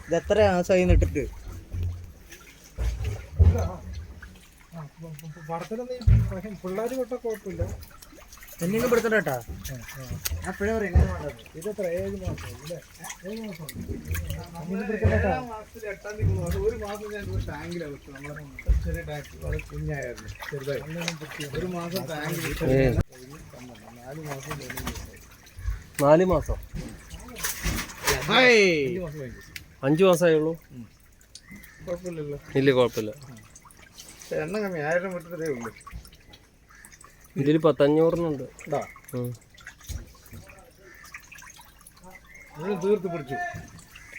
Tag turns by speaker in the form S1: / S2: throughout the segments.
S1: ഇത് എത്ര മാസമായി ഇട്ടിട്ട്?
S2: പിള്ളേർ കൊട്ട. കുഴപ്പമില്ല
S1: എന്നെ പെടുത്തണ്ട കേട്ടാ അപ്പോഴേ പറയാം എങ്ങനെ വേണ്ടത്
S2: ഇതെത്ര ഏഴ് മാസം അല്ലേ ഏഴ് മാസം
S3: ഒരു മാസം ഞാൻ ഒരു ടാങ്കിലാണ് വെച്ചത് നമ്മളെ ചെറിയ ടാങ്ക് വളരെ കുഞ്ഞായിരുന്നു ചെറുതായി ഒരു മാസം ടാങ്കിൽ നാല് മാസം.
S4: നാല് മാസം
S3: അഞ്ച് അഞ്ചു കഴിഞ്ഞു
S4: അഞ്ച് മാസമേ ഉള്ളൂ
S3: കുഴപ്പമില്ലല്ലോ.
S4: ഇല്ല കുഴപ്പമില്ല.
S3: എണ്ണ കമ്മി ആയിരം മീറ്ററേ ഉള്ളൂ.
S4: ഇതിൽ പത്തഞ്ഞൂറിനുണ്ട്.
S3: തീർത്ത് പിടിച്ചു.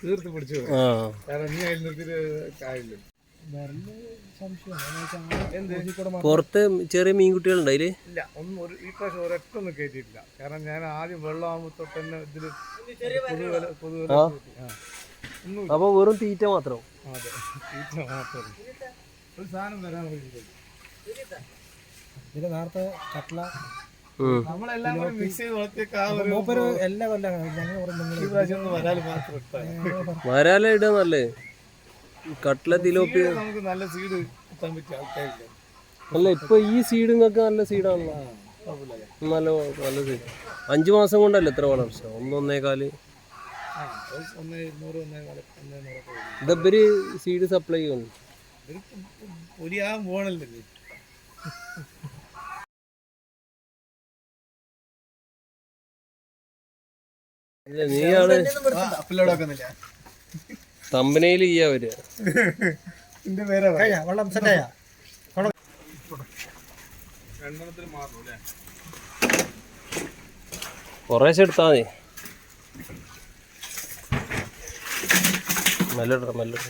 S3: തീർത്ത് പിടിച്ചു.
S4: ആ.
S3: കാരണം നീ അതിൽ നിർത്തിയിട്ട് കാര്യമില്ല
S4: പുറത്ത് ചെറിയ മീൻകുട്ടികളുണ്ട് അതിൽ?
S3: ഇല്ല ഒന്നും ഒരു ഈ പ്രാവശ്യം ഒരൊറ്റ ഒന്നും കയറ്റിയിട്ടില്ല കാരണം ഞാൻ ആദ്യം വെള്ളമാകുമ്പോൾ തൊട്ട് തന്നെ ഇതിൽ പൊതുവില പൊതുവില
S4: ആ.
S3: കൂട്ടി. ആ.
S4: അപ്പൊ വെറും തീറ്റ മാത്രം.
S3: അതെ. തീറ്റ മാത്രം. ഒരു സാധനം വരാൻ വേണ്ടി
S2: ഇത് നേരത്തെ കട്ട്ല.
S3: നമ്മളെല്ലാം കൂടി മിക്സ് ചെയ്ത്
S2: എല്ലാ കൊല്ലം ഞങ്ങൾ
S3: വരാൽ മാത്രം
S4: കട്ട്ല തിലോപ്പി
S3: നമുക്ക് നല്ല സീഡ് കിട്ടാൻ പറ്റിയ ആൾക്കാരില്ല?
S4: അല്ല ഇപ്പൊ ഈ സീഡ് നിങ്ങൾക്ക് നല്ല സീഡാണല്ലോ.
S3: കുഴപ്പമില്ലല്ലേ
S4: നല്ല നല്ല സീഡ്. അഞ്ചു മാസം കൊണ്ടല്ലേ എത്ര വളർച്ച? ഒന്നൊന്നേകാൽ
S3: ആ ഒരു ഒന്ന് നൂറ് ഒന്നേ ഒന്നേ നൂറൊക്കെ വരും.
S4: ഇതവര് സീഡ് സപ്ലൈ ചെയ്യുന്നു?
S3: ഒരു പൊരിയാൻ പോകണല്ലേ ഇത്.
S4: ഇല്ല, നീയാണ് തമ്പനയിൽ ചെയ്യാ
S2: കഴിഞ്ഞ വെള്ളം സെറ്റായ
S4: കുറേശ്ശെ എടുത്താ മതി. മെല്ലിട മെല്ലിട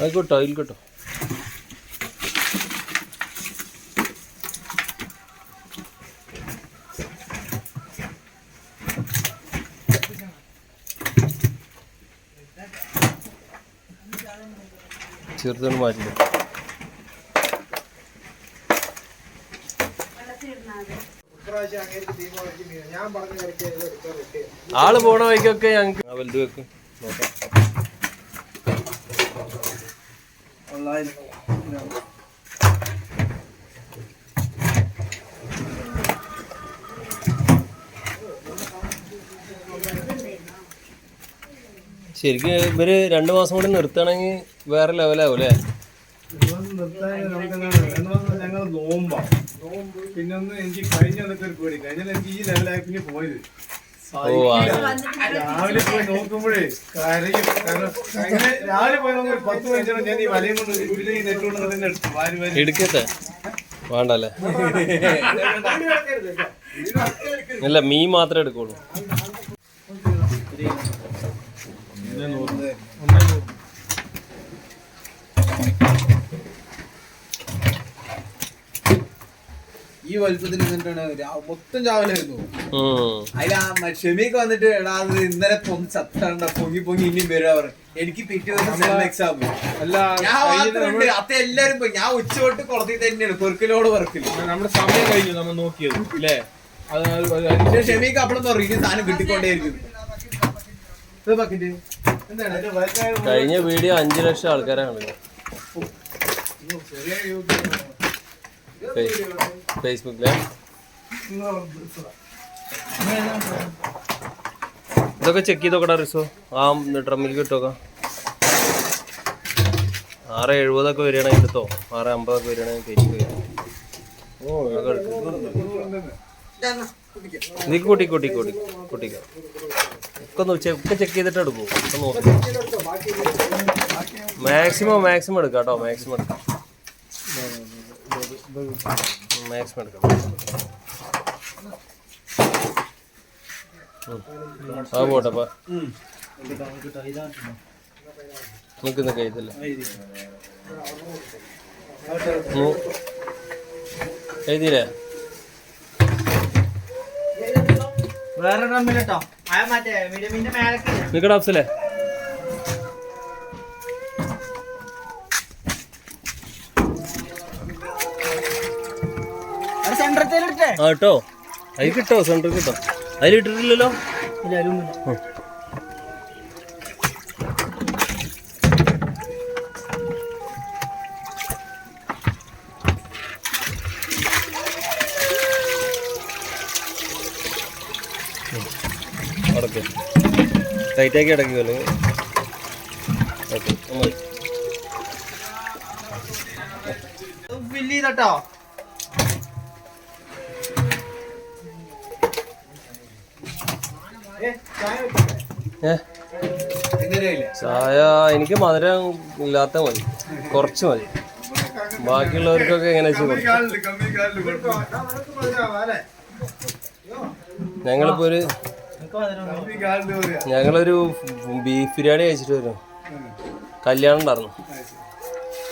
S4: ആയിക്കോട്ടോ ആയിക്കോട്ടോ. ചെറുതാണ് മാറ്റില്ല ആൾ പോണ വഴിക്കൊക്കെ ഞങ്ങൾക്ക് വലുത് വെക്കും. നോക്കാം. ശരിക്കും ഇവർ രണ്ടു മാസം കൂടി നിർത്തണമെങ്കിൽ വേറെ ലെവലാവും അല്ലേ?
S3: ഞങ്ങൾ നോമ്പാ. പിന്നെ ഒന്ന് എനിക്ക് കഴിഞ്ഞ ഒരു പേടി. കഴിഞ്ഞാൽ എനിക്ക് ഈ ലെവലാക്കി പോയത്. രാവിലെ പോയി നോക്കുമ്പോഴേ കരയും കാരണം അങ്ങനെ രാവിലെ പോയി നോക്കുമ്പോൾ പത്ത് പതിനഞ്ചെണ്ണം ഞാൻ ഈ വലയും കൊണ്ട് ഇതിലെ ഈ നെറ്റ് കൊണ്ട് തന്നെ എടുത്തു. വാരി വാരി.
S4: എടുക്കട്ടെ? വേണ്ടല്ലേ? അല്ല മീൻ മാത്രമേ എടുക്കുള്ളൂ.
S1: ഈ വലുപ്പത്തിന് എന്നിട്ടാണ് മൊത്തം ചാവലായിരുന്നു. അതിൽ ആ ഷെമിക്ക് വന്നിട്ട് എടാ അത് ഇന്നലെ പൊങ്ങി ചത്തണ്ട പൊങ്ങി പൊങ്ങി ഇനിയും വരും അവർ എനിക്ക് പിറ്റേ ദിവസം എക്സാം
S3: അല്ല
S1: ഞാൻ മാത്രമുണ്ട് അത്ത എല്ലാരും പോയി. ഞാൻ ഉച്ച തൊട്ട് കുളത്തിൽ തന്നെയാണ്. പെർക്കിലോട് പെറുക്കൽ.
S3: നമ്മുടെ സമയം കഴിഞ്ഞു. നമ്മൾ നോക്കിയത്. അല്ലേ?
S1: ഷെമിക്ക് അപ്പളും പറഞ്ഞു ഇനി സാധനം കിട്ടിക്കൊണ്ടേയിരിക്കും. ഇത് ബക്കറ്റ് എന്താണ്?
S4: കഴിഞ്ഞ വീഡിയോ അഞ്ചു ലക്ഷം ആൾക്കാരാണ്. ഫേസ്ബുക്കിലെ ഇതൊക്കെ ചെക്ക് ചെയ്തോക്കടാ റിസോ. ആ ഡ്രമ്മിൽ കിട്ടോക്ക ആറ് എഴുപതൊക്കെ വരികയാണെങ്കിൽ എടുത്തോ ആറ് അമ്പതൊക്കെ വരികയാണെങ്കിൽ കയറ്റി വരും നീ കൂട്ടി കൂട്ടി കൂട്ടി കൂട്ടിക്ക ഒക്കെ ഒക്കെ ചെക്ക് ചെയ്തിട്ട് എടുക്കൂ. ഒക്കെ നോക്കി. മാക്സിമം മാക്സിമം എടുക്കാം കേട്ടോ. മാക്സിമം എടുക്കാം. മാക്സിമം എടുക്കാം ഉം. ആ പോട്ടെപ്പാ നിക്ക് നിക്ക് ഇതില്ല നൂ- എഴുതിയില്ലേ
S2: വേറെ ഡ്രമ്മിലിട്ടോ ആ മറ്റേ മിനിമിന്റെ മേലക്ക്
S4: നിക്കടാ അഫ്സലേ
S2: സെൻട്രത്തിലിട്ടേ
S4: ആ കേട്ടോ അതിൽ കിട്ടോ സെന്റർ കിട്ടോ. അതിൽ ഇട്ടിട്ടില്ലല്ലോ? അടക്ക്. ടൈറ്റാക്കി അടക്കി പോലെ ഓക്കെ
S2: ചെയ്തട്ടോ.
S4: ചായ എനിക്ക് മധുരം ഇല്ലാത്ത മതി. കുറച്ച് മതി. ബാക്കിയുള്ളവർക്കൊക്കെ എങ്ങനെ ഞങ്ങളിപ്പോ ഒരു ഞങ്ങളൊരു ബീഫ് ബിരിയാണി കഴിച്ചിട്ട് വരും. കല്യാണം ഉണ്ടായിരുന്നു.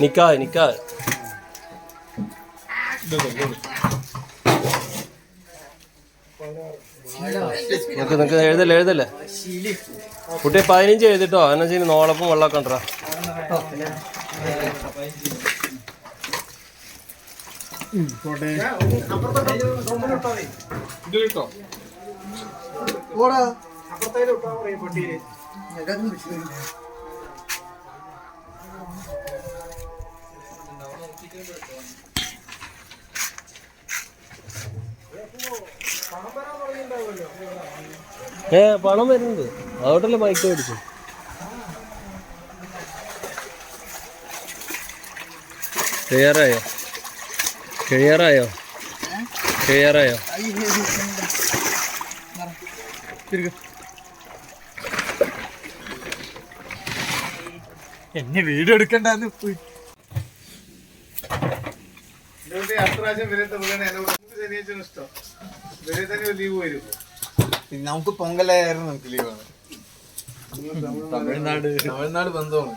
S4: നിക്കാ നിക്കാ നിക്ക് നിങ്ങൾക്ക് എഴുതല്ലേ എഴുതല്ലേ? കുട്ടി പതിനഞ്ച് എഴുതിട്ടോ. എന്നാ വെച്ചാൽ നോളപ്പം വെള്ളമൊക്കെ ഉണ്ടോ?
S3: ഇത് കിട്ടോ
S4: ഏ പണം വരുന്നത് അതോട്ടല്ലേ ബൈക്ക് മേടിച്ചു. ക്ലിയറായോ? ക്ലിയറായോ? ക്ലിയറായോ?
S2: എന്നെ വീഡിയോ എടുക്കണ്ടെന്ന്
S3: പോയി. അടുത്ത പ്രാവശ്യം വരത്തെ വീണ എന്നോട് നമുക്ക് ശനിയാഴ്ച ഇഷ്ടം
S1: നമുക്ക് പൊങ്കലായിരുന്നു നമുക്ക് ലീവാണ് തമിഴ്നാട്. തമിഴ്നാട് ബന്ധമാണ്.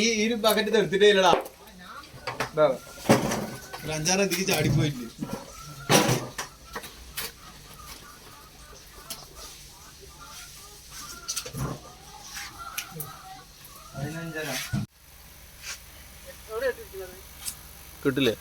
S1: ഈ ഈ ഒരു ബക്കറ്റ് എടുത്തിട്ടേ ഇല്ലടാ. അഞ്ചാറ് എത്തിക്ക് ചാടിപ്പോയില്ലേ?
S4: കിട്ടില്ലേ